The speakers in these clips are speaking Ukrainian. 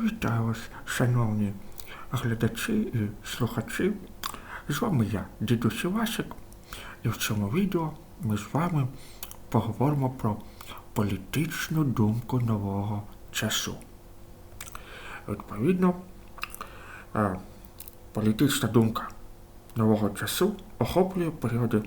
Вітаю вас, шановні глядачі і слухачі. З вами я, дідусь Івасик, і в цьому відео ми з вами поговоримо про політичну думку нового часу. Відповідно, е, політична думка нового часу охоплює періоди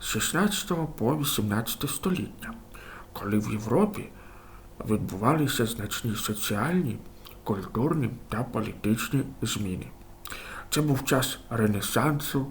з 16 по 18 століття, коли в Європі відбувалися значні соціальні, культурні та політичні зміни. Це був час Ренесансу,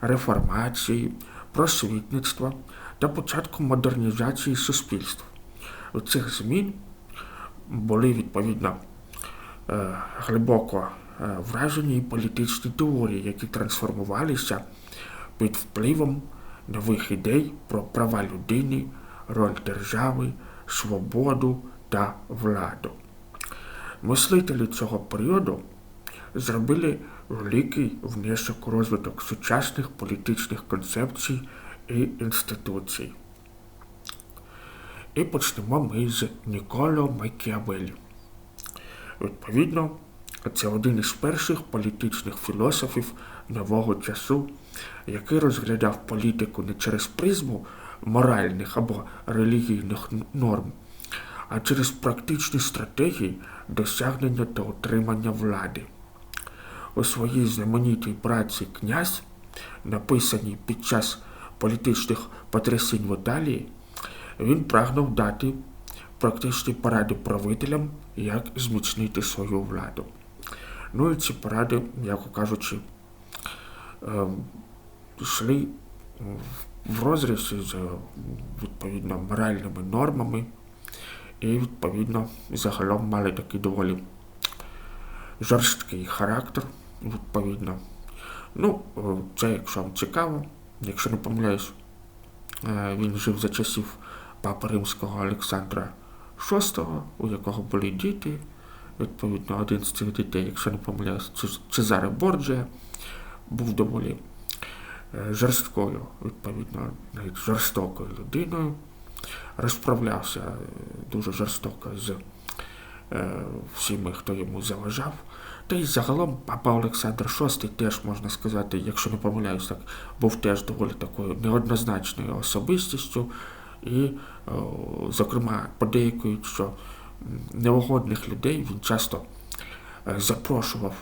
реформації, просвітництва та початку модернізації суспільства. У цих змін були відповідно е, глибоко е, вражені і політичні теорії, які трансформувалися під впливом нових ідей про права людини, роль держави, свободу та владу. Мислителі цього періоду зробили великий внесок у розвиток сучасних політичних концепцій і інституцій. І почнемо ми з Ніколо Макіавелі. Відповідно, це один із перших політичних філософів нового часу, який розглядав політику не через призму моральних або релігійних норм, а через практичні стратегії досягнення та отримання влади. У своїй знаменитій праці князь, написаній під час політичних потрясінь в Італії, він прагнув дати практичні поради правителям, як зміцнити свою владу. Ну і ці поради, як кажучи, ем, йшли в розрізі з відповідно моральними нормами і, відповідно, загалом мали такий доволі жорсткий характер, відповідно. Ну, це, якщо вам цікаво, якщо не помиляюсь, е, він жив за часів папи римського Олександра VI, у якого були діти. Відповідно, один з цих дітей, якщо не помиляюсь, Цезаре Борджія, був доволі е, жорсткою, відповідно, навіть жорстокою людиною розправлявся е, дуже жорстоко з е, всіми, хто йому заважав. Та й загалом папа Олександр VI теж, можна сказати, якщо не помиляюсь, так, був теж доволі такою неоднозначною особистістю. І, зокрема, подейкують, що неугодних людей він часто е, запрошував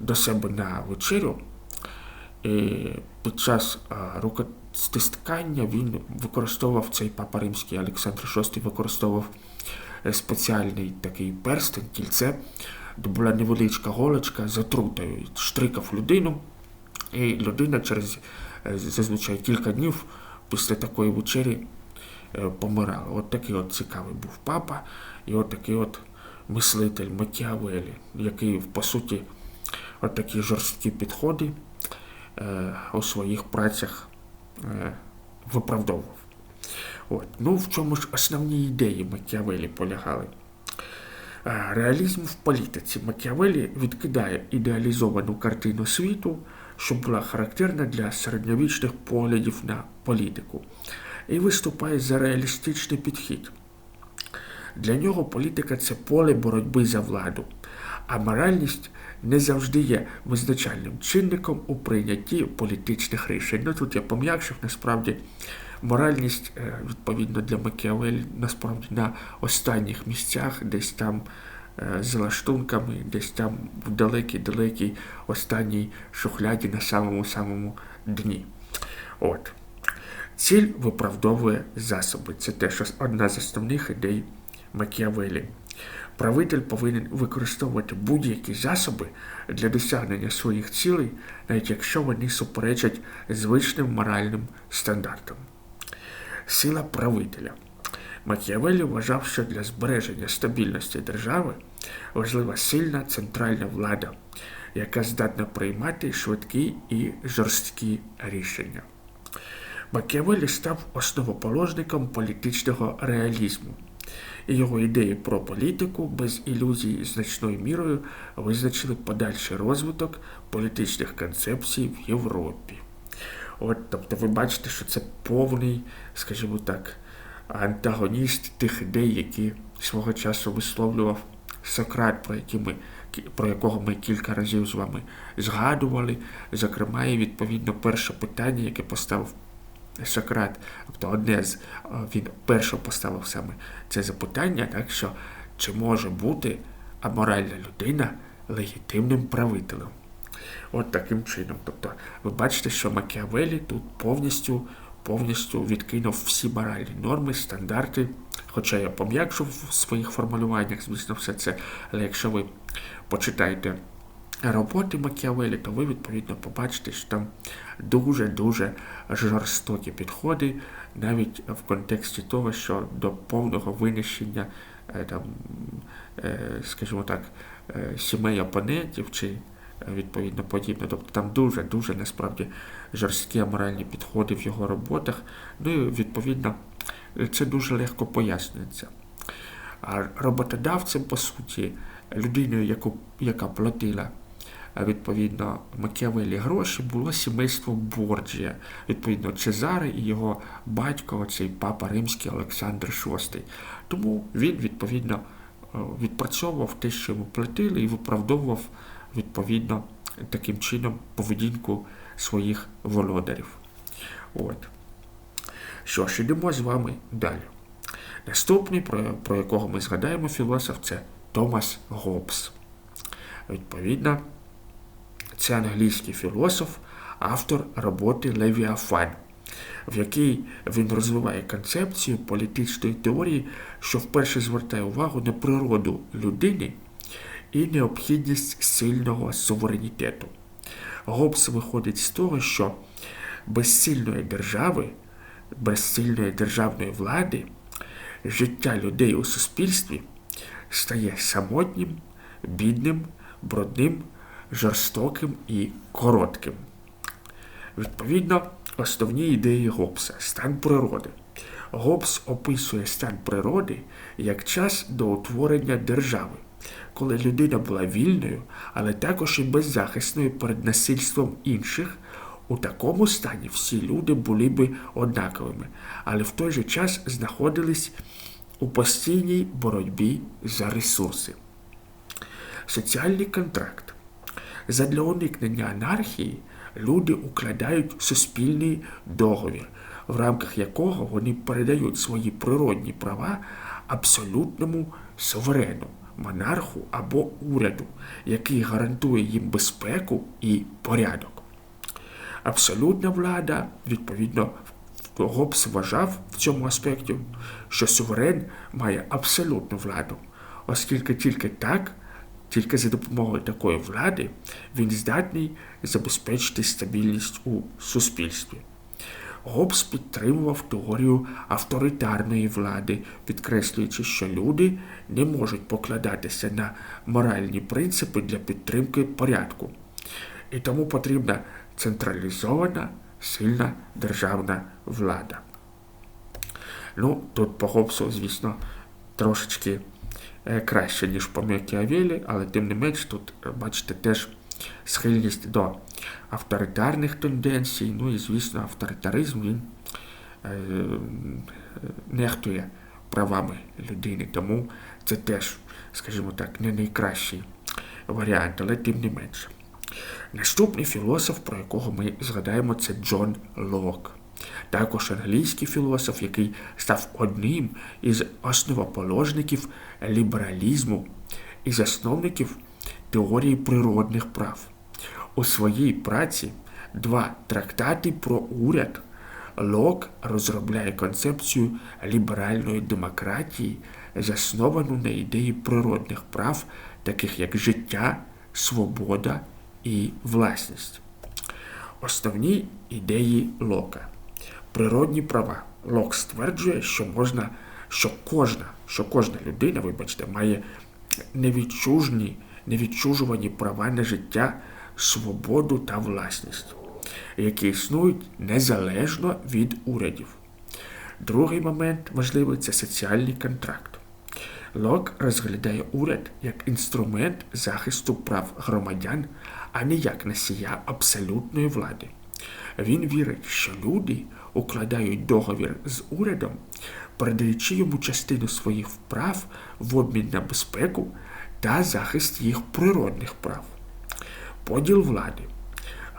до себе на вечерю. І під час рукотворення стискання він використовував цей папа римський Олександр VI використовував е, спеціальний такий перстень, кільце, де була невеличка голочка з отрутою, штрикав людину, і людина через е, зазвичай кілька днів після такої вечері е, помирала. От такий от цікавий був папа, і от такий от мислитель Макіавелі, який, по суті, от такі жорсткі підходи у своїх працях виправдовував. От. Ну, в чому ж основні ідеї Макіавелі полягали? Е, реалізм в політиці Макіавелі відкидає ідеалізовану картину світу, що була характерна для середньовічних поглядів на політику, і виступає за реалістичний підхід. Для нього політика це поле боротьби за владу, а моральність не завжди є визначальним чинником у прийнятті політичних рішень. Ну тут я пом'якшив, насправді моральність, е, відповідно для Макіавелі, насправді на останніх місцях, десь там е, з лаштунками, десь там в далекій-далекій останній шухляді на самому-самому дні. От. Ціль виправдовує засоби. Це теж одна з основних ідей Макіавелі. Правитель повинен використовувати будь-які засоби для досягнення своїх цілей, навіть якщо вони суперечать звичним моральним стандартам. Сила правителя. Макіавелі вважав, що для збереження стабільності держави важлива сильна центральна влада, яка здатна приймати швидкі і жорсткі рішення. Макіавелі став основоположником політичного реалізму і його ідеї про політику без ілюзій значною мірою визначили подальший розвиток політичних концепцій в Європі. От, Тобто ви бачите, що це повний, скажімо так, антагоніст тих ідей, які свого часу висловлював Сократ, про, які ми, про якого ми кілька разів з вами згадували, зокрема, і відповідно перше питання, яке поставив Сократ, тобто одне з він перше поставив саме це запитання, так що чи може бути аморальна людина легітимним правителем? От таким чином. Тобто, ви бачите, що Макіавелі тут повністю повністю відкинув всі моральні норми, стандарти. Хоча я пом'якшив в своїх формулюваннях, звісно, все це. Але якщо ви почитаєте роботи Макіавелі, то ви відповідно побачите, що там дуже-дуже жорстокі підходи, навіть в контексті того, що до повного винищення, е, там, е, скажімо так, е, сімей опонентів чи відповідно подібне. Тобто там дуже-дуже насправді жорсткі аморальні підходи в його роботах. Ну і відповідно це дуже легко пояснюється. А роботодавцем, по суті, людиною, яку, яка платила відповідно Макіавелі гроші, було сімейство Борджія, відповідно, Цезари і його батько, цей папа римський Олександр VI. Тому він, відповідно, відпрацьовував те, що йому платили, і виправдовував відповідно таким чином поведінку своїх володарів. От. Що ж, йдемо з вами далі. Наступний, про, про якого ми згадаємо філософ, це Томас Гоббс. Відповідно, це англійський філософ, автор роботи Левіафан, в якій він розвиває концепцію політичної теорії, що вперше звертає увагу на природу людини і необхідність сильного суверенітету. Гоббс виходить з того, що без сильної держави, без сильної державної влади життя людей у суспільстві стає самотнім, бідним, брудним, жорстоким і коротким. Відповідно, основні ідеї Гоббса – стан природи. Гоббс описує стан природи як час до утворення держави коли людина була вільною, але також і беззахисною перед насильством інших, у такому стані всі люди були би однаковими, але в той же час знаходились у постійній боротьбі за ресурси. Соціальний контракт. Задля уникнення анархії люди укладають суспільний договір, в рамках якого вони передають свої природні права абсолютному суверену монарху або уряду, який гарантує їм безпеку і порядок. Абсолютна влада, відповідно, Гоббс вважав в цьому аспекті, що суверен має абсолютну владу, оскільки тільки так, тільки за допомогою такої влади він здатний забезпечити стабільність у суспільстві. Гоббс підтримував теорію авторитарної влади, підкреслюючи, що люди не можуть покладатися на моральні принципи для підтримки порядку. І тому потрібна централізована, сильна державна влада. Ну, тут по Гоббсу, звісно, трошечки краще, ніж по Макіавелі, але тим не менш тут, бачите, теж схильність до авторитарних тенденцій, ну і, звісно, авторитаризм він е, нехтує правами людини. Тому це теж, скажімо так, не найкращий варіант, але тим не менше. Наступний філософ, про якого ми згадаємо, це Джон Лок. Також англійський філософ, який став одним із основоположників лібералізму і засновників теорії природних прав. У своїй праці два трактати про уряд Лок розробляє концепцію ліберальної демократії, засновану на ідеї природних прав, таких як життя, свобода і власність. Основні ідеї Лока. Природні права. Лок стверджує, що можна, що кожна, що кожна людина, вибачте, має невідчужні, невідчужувані права на життя свободу та власність, які існують незалежно від урядів. Другий момент важливий це соціальний контракт. Лок розглядає уряд як інструмент захисту прав громадян, а не як носія абсолютної влади. Він вірить, що люди укладають договір з урядом, передаючи йому частину своїх прав в обмін на безпеку та захист їх природних прав. Поділ влади.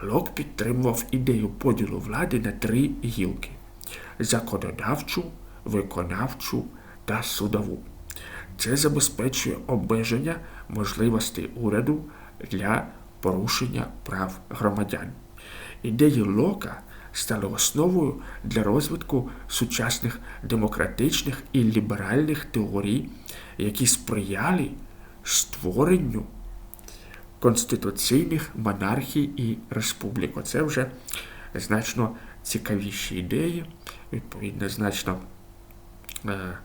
Лок підтримував ідею поділу влади на три гілки законодавчу, виконавчу та судову. Це забезпечує обмеження можливостей уряду для порушення прав громадян. Ідеї Лока стали основою для розвитку сучасних демократичних і ліберальних теорій, які сприяли створенню конституційних монархій і республік. Оце вже значно цікавіші ідеї, відповідно, значно е,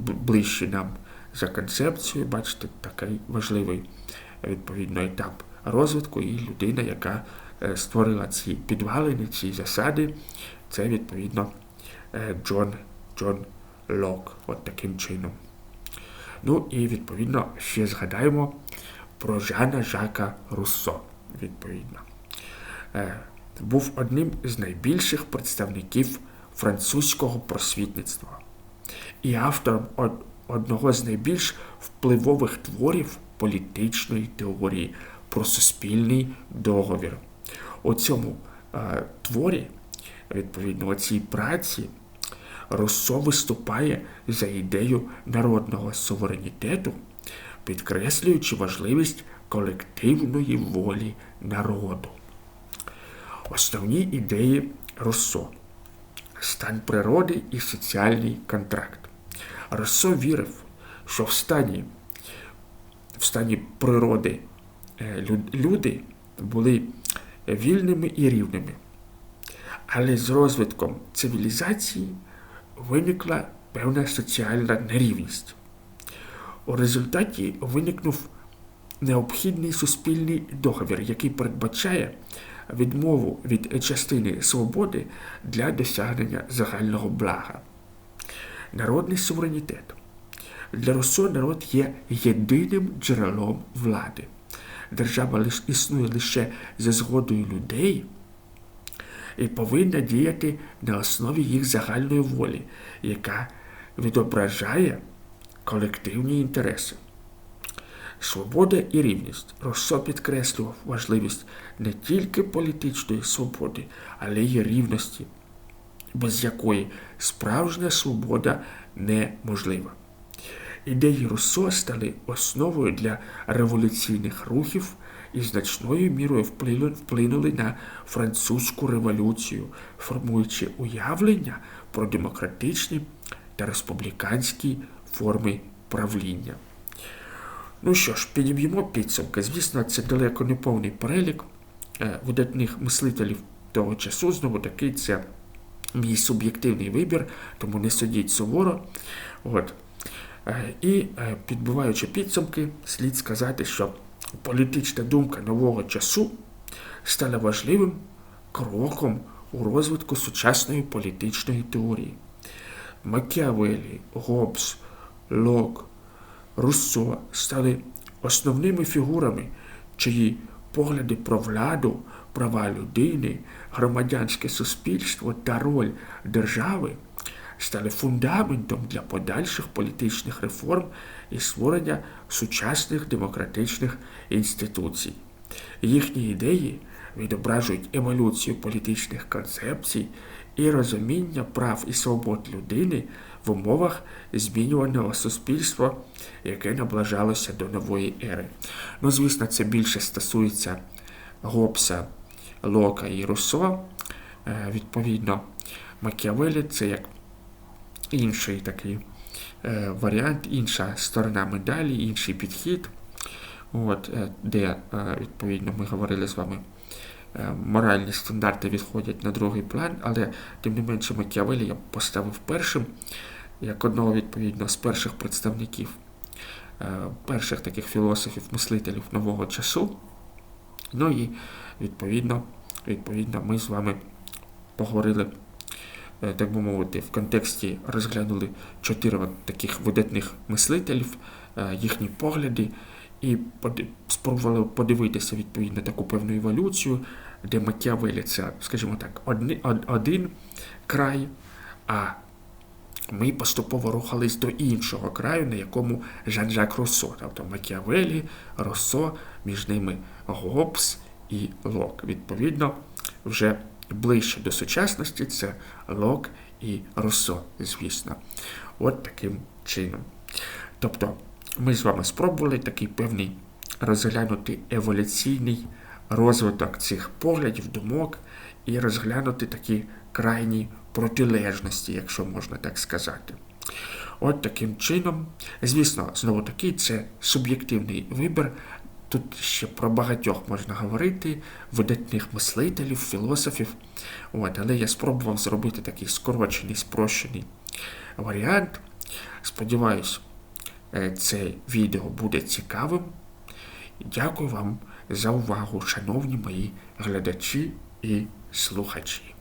ближчі нам за концепцією. Бачите, такий важливий відповідно етап розвитку, і людина, яка створила ці підвалини, ці засади, це відповідно е, Джон Джон Лок. От таким чином. Ну і відповідно ще згадаємо про Жана Жака Руссо. Відповідно. Е, був одним з найбільших представників французького просвітництва і автором одного з найбільш впливових творів політичної теорії про суспільний договір. У цьому е, творі, відповідно, цій праці, Руссо виступає за ідею народного суверенітету, підкреслюючи важливість колективної волі народу. Основні ідеї Руссо стан природи і соціальний контракт. Руссо вірив, що в стані в стані природи е, люди були вільними і рівними. Але з розвитком цивілізації виникла певна соціальна нерівність. У результаті виникнув необхідний суспільний договір, який передбачає відмову від частини свободи для досягнення загального блага. Народний суверенітет. Для Руссо народ є єдиним джерелом влади. Держава існує лише за згодою людей і повинна діяти на основі їх загальної волі, яка відображає колективні інтереси. Свобода і рівність Руссо підкреслював важливість не тільки політичної свободи, але й рівності, без якої справжня свобода неможлива. Ідеї Руссо стали основою для революційних рухів і значною мірою вплинули на французьку революцію, формуючи уявлення про демократичні та республіканські форми правління. Ну що ж, підіб'ємо підсумки. Звісно, це далеко не повний перелік е, видатних мислителів того часу. Знову таки, це мій суб'єктивний вибір, тому не судіть суворо. От. Е, і е, підбиваючи підсумки, слід сказати, що політична думка нового часу стала важливим кроком у розвитку сучасної політичної теорії. Макіавелі, Гоббс, Лок, Руссо стали основними фігурами, чиї погляди про владу, права людини, громадянське суспільство та роль держави стали фундаментом для подальших політичних реформ і створення сучасних демократичних інституцій. Їхні ідеї відображують еволюцію політичних концепцій і розуміння прав і свобод людини в умовах змінюваного суспільства, яке наближалося до нової ери. Ну, звісно, це більше стосується Гоббса, Лока і Руссо. Е, відповідно, Макіавелі це як інший такий е, варіант, інша сторона медалі, інший підхід, от, е, де, відповідно, ми говорили з вами. Моральні стандарти відходять на другий план, але тим не менше Макіавелі я поставив першим як одного відповідно з перших представників, е, перших таких філософів-мислителів нового часу. Ну і відповідно, відповідно ми з вами поговорили, е, так би мовити, в контексті розглянули чотири таких видатних мислителів, е, їхні погляди. І спробували подивитися відповідно таку певну еволюцію, де Макіавелі це, скажімо так, один, один край, а ми поступово рухались до іншого краю, на якому Жан-Жак Руссо, тобто Макіавелі, Руссо, між ними Гоббс і Лок. Відповідно, вже ближче до сучасності це Лок і Руссо, звісно. От таким чином. Тобто, ми з вами спробували такий певний розглянути еволюційний розвиток цих поглядів, думок і розглянути такі крайні протилежності, якщо можна так сказати. От таким чином, звісно, знову таки, це суб'єктивний вибір. Тут ще про багатьох можна говорити, видатних мислителів, філософів. От, але я спробував зробити такий скорочений, спрощений варіант. Сподіваюсь, е, це відео буде цікавим. Дякую вам за увагу, шановні мої глядачі і слухачі.